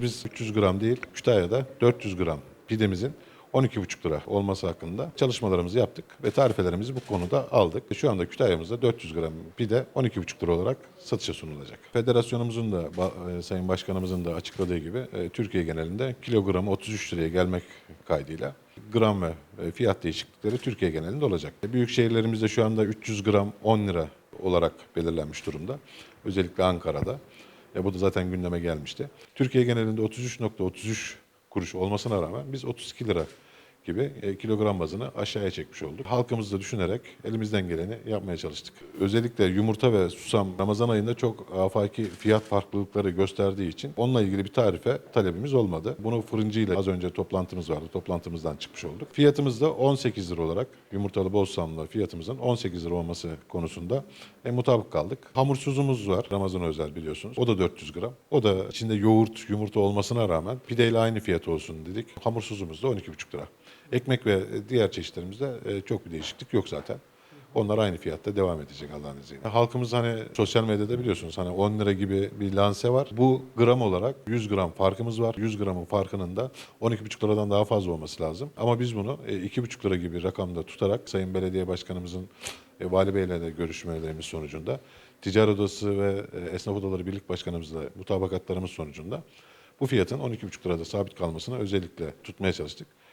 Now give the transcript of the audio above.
Biz 300 gram değil, Kütahya'da 400 gram pidemizin 12,5 lira olması hakkında çalışmalarımızı yaptık ve tarifelerimizi bu konuda aldık. Şu anda Kütahya'mızda 400 gram pide 12,5 lira olarak satışa sunulacak. Federasyonumuzun da e, Sayın Başkanımızın da açıkladığı gibi e, Türkiye genelinde kilogramı 33 liraya gelmek kaydıyla gram ve e, fiyat değişiklikleri Türkiye genelinde olacak. Büyük şehirlerimizde şu anda 300 gram 10 lira olarak belirlenmiş durumda. Özellikle Ankara'da. E, bu da zaten gündeme gelmişti. Türkiye genelinde 33.33 kuruş olmasına rağmen biz 32 lira gibi e, kilogram bazını aşağıya çekmiş olduk. Halkımızı da düşünerek elimizden geleni yapmaya çalıştık. Özellikle yumurta ve susam Ramazan ayında çok afaki fiyat farklılıkları gösterdiği için onunla ilgili bir tarife talebimiz olmadı. Bunu fırıncıyla az önce toplantımız vardı. Toplantımızdan çıkmış olduk. Fiyatımız da 18 lira olarak yumurtalı bozsamlı fiyatımızın 18 lira olması konusunda e, mutabık kaldık. Hamursuzumuz var. Ramazan özel biliyorsunuz. O da 400 gram. O da içinde yoğurt, yumurta olmasına rağmen pideyle aynı fiyat olsun dedik. Hamursuzumuz da 12,5 lira. Ekmek ve diğer çeşitlerimizde e, çok bir değişiklik yok zaten. Onlar aynı fiyatta devam edecek Allah'ın izniyle. Halkımız hani sosyal medyada biliyorsunuz hani 10 lira gibi bir lanse var. Bu gram olarak 100 gram farkımız var. 100 gramın farkının da 12,5 liradan daha fazla olması lazım. Ama biz bunu e, 2,5 lira gibi rakamda tutarak Sayın Belediye Başkanımızın e, Vali Bey'le de görüşmelerimiz sonucunda Ticaret Odası ve e, Esnaf Odaları Birlik Başkanımızla mutabakatlarımız sonucunda bu fiyatın 12,5 lirada sabit kalmasına özellikle tutmaya çalıştık.